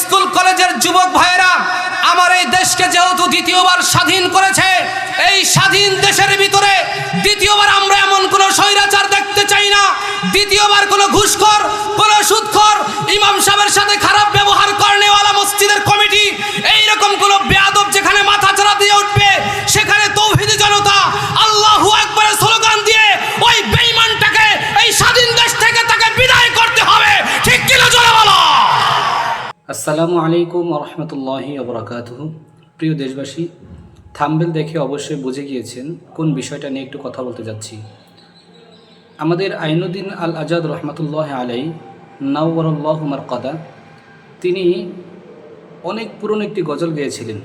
School কলেজের যুবক ভাইয়েরা, আমার এই দেশকে যেহেতু দ্বিতীয়বার স্বাধীন করেছে, এই স্বাধীন দেশের ভিতরে দ্বিতীয়বার আমরা এমন কোন স্বৈরাচার দেখতে চাই না। দ্বিতীয়বার কোন ঘুষখর, কোন সুৎখর ইমাম সাহেবের সাথে খারাপ ব্যবহার করেনেওয়ালা আসসালামু আলাইকুম রহমতুল্লাহি অবরাকাত প্রিয় দেশবাসী, থাম্বেল দেখে অবশ্যই বুঝে গিয়েছেন কোন বিষয়টা নিয়ে একটু কথা বলতে যাচ্ছি। আমাদের আইনুদ্দিন আল আজাদ রহমতুল্লাহ আলাই নাউবরুল্লাহ মারকাদা, তিনি অনেক পুরনো একটি গজল গেয়েছিলেন,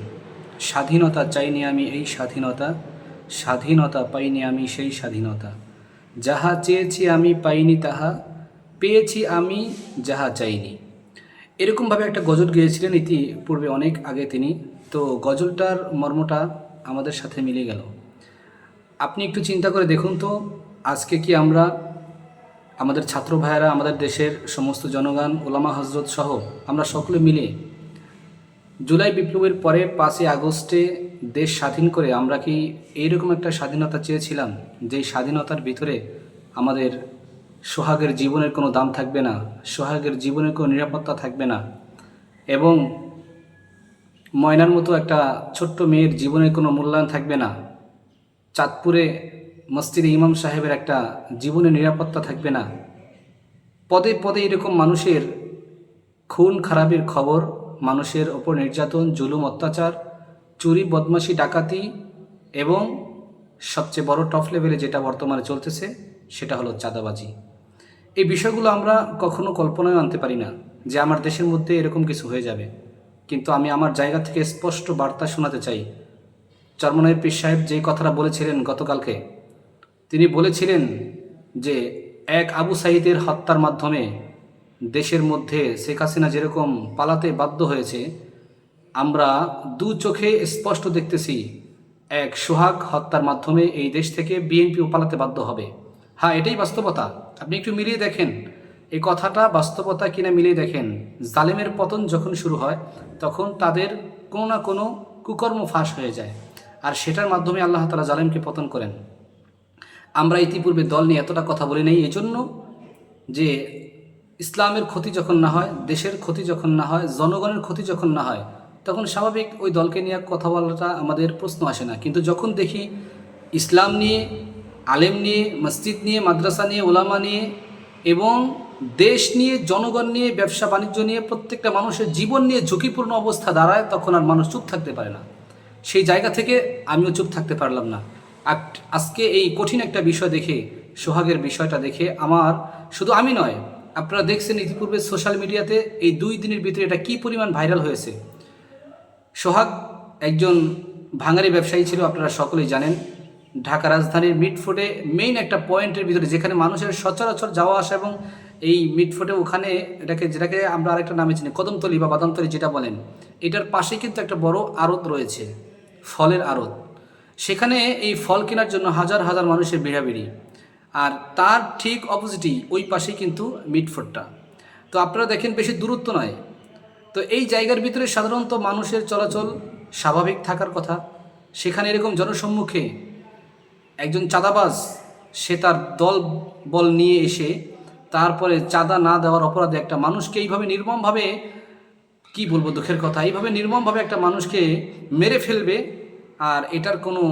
স্বাধীনতা চাইনি আমি এই স্বাধীনতা স্বাধীনতা পাইনি আমি সেই স্বাধীনতা। যাহা চেয়েছি আমি পাইনি তাহা, পেয়েছি আমি যাহা চাইনি। এরকমভাবে একটা গজল গেয়েছিলেন ইতি পূর্বে অনেক আগে তিনি। তো গজলটার মর্মটা আমাদের সাথে মিলে গেল। আপনি একটু চিন্তা করে দেখুন তো, আজকে কি আমরা আমাদের ছাত্র ভাইয়েরা, আমাদের দেশের সমস্ত জনগণ, ওলামা হজরত সহ আমরা সকলে মিলে জুলাই বিপ্লবের পরে পাঁচই আগস্টে দেশ স্বাধীন করে আমরা কি এইরকম একটা স্বাধীনতা চেয়েছিলাম, যেই স্বাধীনতার ভিতরে আমাদের সোহাগের জীবনের কোনো দাম থাকবে না, সোহাগের জীবনের কোনো নিরাপত্তা থাকবে না। এবং ময়নার মতো একটা ছোট্ট মেয়ের জীবনের কোনো মূল্যায়ন থাকবে না। চাঁদপুরে মসজিদে ইমাম সাহেবের একটা জীবনের নিরাপত্তা থাকবে না। পদে পদে এরকম মানুষের খুন খারাপের খবর, মানুষের ওপর নির্যাতন, জুলুম, অত্যাচার, চুরি, বদমাশি, ডাকাতি এবং সবচেয়ে বড় টপ লেভেলে যেটা বর্তমানে চলতেছে, সেটা হলো চাঁদাবাজি। এই বিষয়গুলো আমরা কখনো কল্পনায় আনতে পারি না যে আমার দেশের মধ্যে এরকম কিছু হয়ে যাবে। কিন্তু আমি আমার জায়গা থেকে স্পষ্ট বার্তা শোনাতে চাই। চরমনায়ের পীর সাহেব যে কথাটা বলেছিলেন গতকালকে, তিনি বলেছিলেন যে এক আবু সাইদের হত্যার মাধ্যমে দেশের মধ্যে শেখ হাসিনা যেরকম পালাতে বাধ্য হয়েছে, আমরা দু চোখে স্পষ্ট দেখতেছি এক সোহাগ হত্যার মাধ্যমে এই দেশ থেকে বিএনপিও পালাতে বাধ্য হবে। হ্যাঁ এটাই বাস্তবতা। আপনি একটু মিলিয়ে দেখেন। এই কথাটা বাস্তবতা কিনা মিলিয়ে দেখেন। জালেমের পতন যখন শুরু হয়, তখন তাদের কোনো না কোনো কুকর্ম ফাঁস হয়ে যায়। আর সেটার মাধ্যমে আল্লাহ তালা জালেমকে পতন করেন। আমরা ইতিপূর্বে দল নিয়ে এতটা কথা বলি নেই এই জন্য যে ইসলামের ক্ষতি যখন না হয়, দেশের ক্ষতি যখন না হয়, জনগণের ক্ষতি যখন না হয়, তখন স্বাভাবিক ওই দলকে নিয়ে কথা বলাটা আমাদের প্রশ্ন আসে না। কিন্তু যখন দেখি ইসলাম নিয়ে আলেম নিয়ে, মসজিদ নিয়ে, মাদ্রাসা নিয়ে, ওলামা নিয়ে এবং দেশ নিয়ে, জনগণ নিয়ে, ব্যবসা বাণিজ্য নিয়ে, প্রত্যেকটা মানুষের জীবন নিয়ে ঝুঁকিপূর্ণ অবস্থা দাঁড়ায়, তখন আর মানুষ চুপ থাকতে পারে না। সেই জায়গা থেকে আমিও চুপ থাকতে পারলাম না। আজকে এই কঠিন একটা বিষয় দেখে, সোহাগের বিষয়টা দেখে আমার শুধু আমি নয়, আপনারা দেখছেন ইতিপূর্বে সোশ্যাল মিডিয়াতে এই দুই দিনের ভিতরে এটা কি পরিমাণ ভাইরাল হয়েছে। সোহাগ একজন ভাঙারি ব্যবসায়ী ছিল, আপনারা সকলেই জানেন। ঢাকা রাজধানীর মিটফোর্টে মেইন একটা পয়েন্টের ভিতরে, যেখানে মানুষের সচরাচর যাওয়া আসা এবং এই মিটফোর্টে ওখানে এটাকে, যেটাকে আমরা আরেকটা নামে চিনি, কদমতলি বা বাদামতলি যেটা বলেন, এটার পাশে কিন্তু একটা বড় আড়ত রয়েছে, ফলের আড়ত। সেখানে এই ফল কেনার জন্য হাজার হাজার মানুষের ভিড়াভিড়ি আর তার ঠিক অপোজিটই ওই পাশেই কিন্তু মিটফোর্টটা তো আপনারা দেখেন বেশি দূরত্ব নয়। তো এই জায়গার ভিতরে সাধারণত মানুষের চলাচল স্বাভাবিক থাকার কথা। সেখানে এরকম জনসম্মুখে একজন চাঁদাবাজ, সে তার দল বল নিয়ে এসে তারপরে চাঁদা না দেওয়ার অপরাধে একটা মানুষকে এইভাবে নির্মমভাবে, কি বলব দুঃখের কথা, এইভাবে নির্মমভাবে একটা মানুষকে মেরে ফেলবে আর এটার কোনো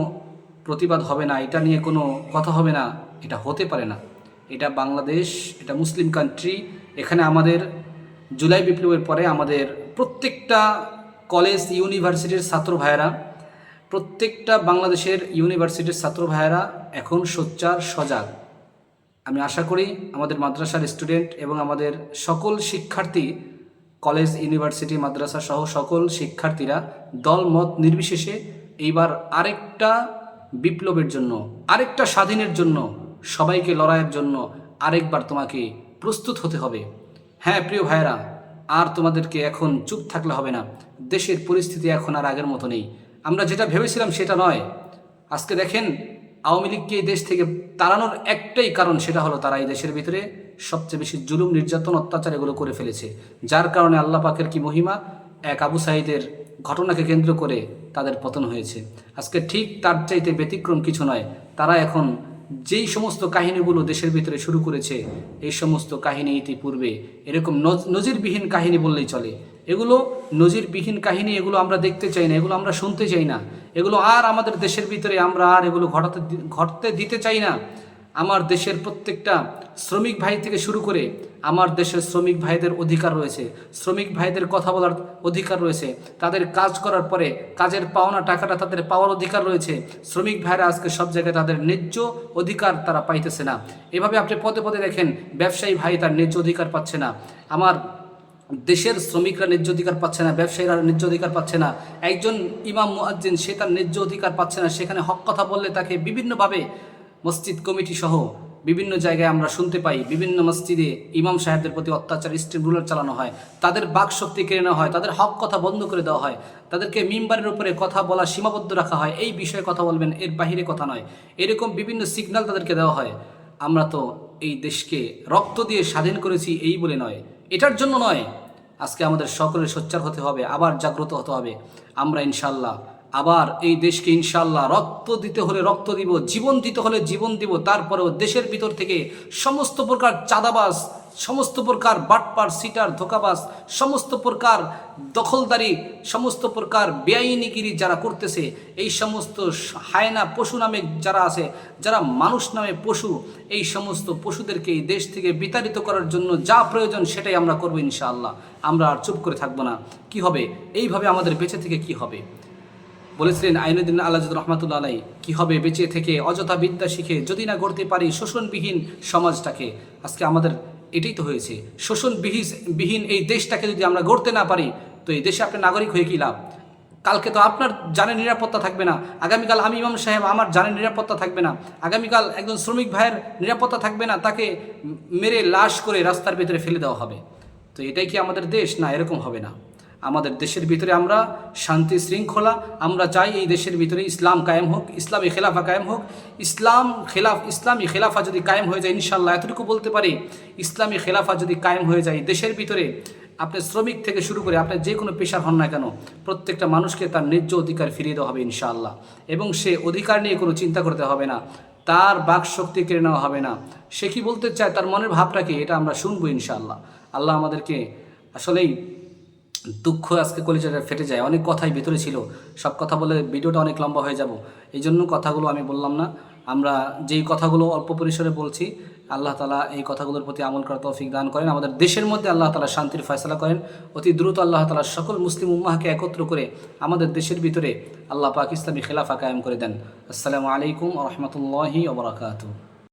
প্রতিবাদ হবে না, এটা নিয়ে কোনো কথা হবে না, এটা হতে পারে না। এটা বাংলাদেশ, এটা মুসলিম কান্ট্রি এখানে আমাদের জুলাই বিপ্লবের পরে আমাদের প্রত্যেকটা কলেজ ইউনিভার্সিটির ছাত্র ভাইয়েরা প্রত্যেকটা বাংলাদেশের ইউনিভার্সিটির ছাত্র ভাইয়েরা এখন সোচ্চার, সজাগ। আমি আশা করি আমাদের মাদ্রাসার স্টুডেন্ট এবং আমাদের সকল শিক্ষার্থী, কলেজ, ইউনিভার্সিটি, মাদ্রাসা সহ সকল শিক্ষার্থীরা দল মত নির্বিশেষে এইবার আরেকটা বিপ্লবের জন্য, আরেকটা স্বাধীনের জন্য, সবাইকে লড়াইয়ের জন্য আরেকবার তোমাকে প্রস্তুত হতে হবে। হ্যাঁ প্রিয় ভাইয়েরা, আর তোমাদেরকে এখন চুপ থাকলে হবে না। দেশের পরিস্থিতি এখন আর আগের মতো নেই। আমরা যেটা ভেবেছিলাম সেটা নয়। আজকে দেখেন, আওয়ামী লীগকে এই দেশ থেকে তাড়ানোর একটাই কারণ সেটা হলো তারা এই দেশের ভিতরে সবচেয়ে বেশি জুলুম, নির্যাতন, অত্যাচার এগুলো করে ফেলেছে। যার কারণে আল্লাহ পাকের কি মহিমা? এক আবু সাহিদের ঘটনাকে কেন্দ্র করে তাদের পতন হয়েছে। আজকে ঠিক তার চাইতে ব্যতিক্রম কিছু নয়। তারা এখন যেই সমস্ত কাহিনীগুলো দেশের ভিতরে শুরু করেছে, এই সমস্ত কাহিনী ইতিপূর্বে এরকম নজ- নজিরবিহীন কাহিনী বললেই চলে। এগুলো নজিরবিহীন কাহিনী, এগুলো আমরা দেখতে চাই না, এগুলো আমরা শুনতে চাই না। এগুলো আর আমাদের দেশের ভিতরে আমরা আর এগুলো ঘটাতে ঘটতে দিতে চাই না। আমার দেশের প্রত্যেকটা শ্রমিক ভাই থেকে শুরু করে আমার দেশের শ্রমিক ভাইদের অধিকার রয়েছে। শ্রমিক ভাইদের কথা বলার অধিকার রয়েছে। তাদের কাজ করার পরে কাজের পাওনা টাকাটা তাদের পাওয়ার অধিকার রয়েছে। শ্রমিক ভাইরা আজকে সব জায়গায় তাদের ন্যায্য অধিকার তারা পাইতেছে না। এভাবে আপনি পদে পদে দেখেন, ব্যবসায়ী ভাই তার ন্যায্য অধিকার পাচ্ছে না। আমার দেশের শ্রমিকরা ন্যায্য অধিকার পাচ্ছে না, ব্যবসায়ীরা ন্যায্য অধিকার পাচ্ছে না, একজন ইমাম মুয়াজ্জিন সে তার ন্যায্য অধিকার পাচ্ছে না, সেখানে হক কথা বললে তাকে বিভিন্নভাবে মসজিদ কমিটি সহ বিভিন্ন জায়গায় আমরা শুনতে পাই, বিভিন্ন মসজিদে ইমাম সাহেবদের প্রতি অত্যাচার স্টিম রুলার চালানো হয়, তাদের বাক শক্তি কেড়ে নেওয়া হয়, তাদের হক কথা বন্ধ করে দেওয়া হয়, তাদেরকে মিম্বারের উপরে কথা বলা সীমাবদ্ধ রাখা হয়, এই বিষয়ে কথা বলবেন, এর বাহিরে কথা নয়, এরকম বিভিন্ন সিগন্যাল তাদেরকে দেওয়া হয়, আমরা তো এই দেশকে রক্ত দিয়ে স্বাধীন করেছি এই বলে নয়। এটার জন্য নয়, আজকে আমাদের সকলের সোচ্চার হতে হবে, আবার জাগ্রত হতে হবে। আমরা ইনশাল্লাহ আবার এই দেশকে ইনশাল্লাহ রক্ত দিতে হলে রক্ত দিব, জীবন দিতে হলে জীবন দিব, তারপরেও দেশের ভিতর থেকে সমস্ত প্রকার চাঁদাবাস সমস্ত প্রকার বাটপার, সিটার ধোকাবাস সমস্ত প্রকার দখলদারি, সমস্ত প্রকার বেআইনিগিরি যারা করতেছে, এই সমস্ত হায়না পশু নামে যারা আছে, যারা মানুষ নামে পশু, এই সমস্ত পশুদেরকে এই দেশ থেকে বিতাড়িত করার জন্য যা প্রয়োজন সেটাই আমরা করব ইনশাআল্লাহ। আমরা আর চুপ করে থাকব না। কি হবে? এইভাবে আমাদের বেঁচে থেকে কি হবে? বলেছিলেন, আইনুদ্দিন আল্লাহ রহমাতুল্লা আলাই কী হবে বেঁচে থেকে, অযথা বিদ্যা শিখে, যদি না গড়তে পারি শোষণবিহীন সমাজটাকে? আজকে আমাদের এটাই তো হয়েছে। শোষণবিহীন, বিহীন এই দেশটাকে যদি আমরা গড়তে না পারি, তো এই দেশে আপনার নাগরিক হয়ে কী লাভ? কালকে তো আপনার জানের নিরাপত্তা থাকবে না। আগামীকাল আমি ইমাম সাহেব, আমার জানের নিরাপত্তা থাকবে না। আগামীকাল একজন শ্রমিক ভাইয়ের নিরাপত্তা থাকবে না, তাকে মেরে লাশ করে রাস্তার ভিতরে ফেলে দেওয়া হবে। তো এটাই কি আমাদের দেশ? না, এরকম হবে না। আমাদের দেশের ভিতরে আমরা শান্তি শৃঙ্খলা, আমরা চাই এই দেশের ভিতরে ইসলাম কায়েম হোক, ইসলামী খেলাফা কায়েম হোক। ইসলাম খেলাফ, ইসলামী খেলাফা যদি কায়েম হয়ে যায় ইনশাল্লাহ এতটুকু বলতে পারি, ইসলামী খেলাফা যদি কায়েম হয়ে যায় দেশের ভিতরে, আপনি শ্রমিক থেকে শুরু করে আপনার যে কোনো পেশার হন না কেন, প্রত্যেকটা মানুষকে তার ন্যায্য অধিকার ফিরিয়ে দেওয়া হবে ইনশাআল্লাহ। এবং সে অধিকার নিয়ে কোনো চিন্তা করতে হবে না, তার বাক শক্তি কেড়ে নেওয়া হবে না। সে কি বলতে চায়, তার মনের ভাবটা কি, এটা আমরা শুনব ইনশাআল্লাহ। আল্লাহ আমাদেরকে আসলেই দুঃখ আজকে কলিজাটা ফেটে যায়। অনেক কথাই ভিতরে ছিল। সব কথা বলে ভিডিওটা অনেক লম্বা হয়ে যাব। এই জন্য কথাগুলো আমি বললাম না। আমরা যেই কথাগুলো অল্প পরিসরে বলছি, আল্লাহ তালা এই কথাগুলোর প্রতি আমল করার তৌফিক দান করেন। আমাদের দেশের মধ্যে আল্লাহ তালা শান্তির ফয়সলা করেন। অতি দ্রুত আল্লাহ তালা সকল মুসলিম উম্মাহকে একত্র করে আমাদের দেশের ভিতরে আল্লাহ পাক ইসলামী খেলাফা কায়েম করে দেন। আসসালামু আলাইকুম রহমতুল্লাহি ওবরাকাতু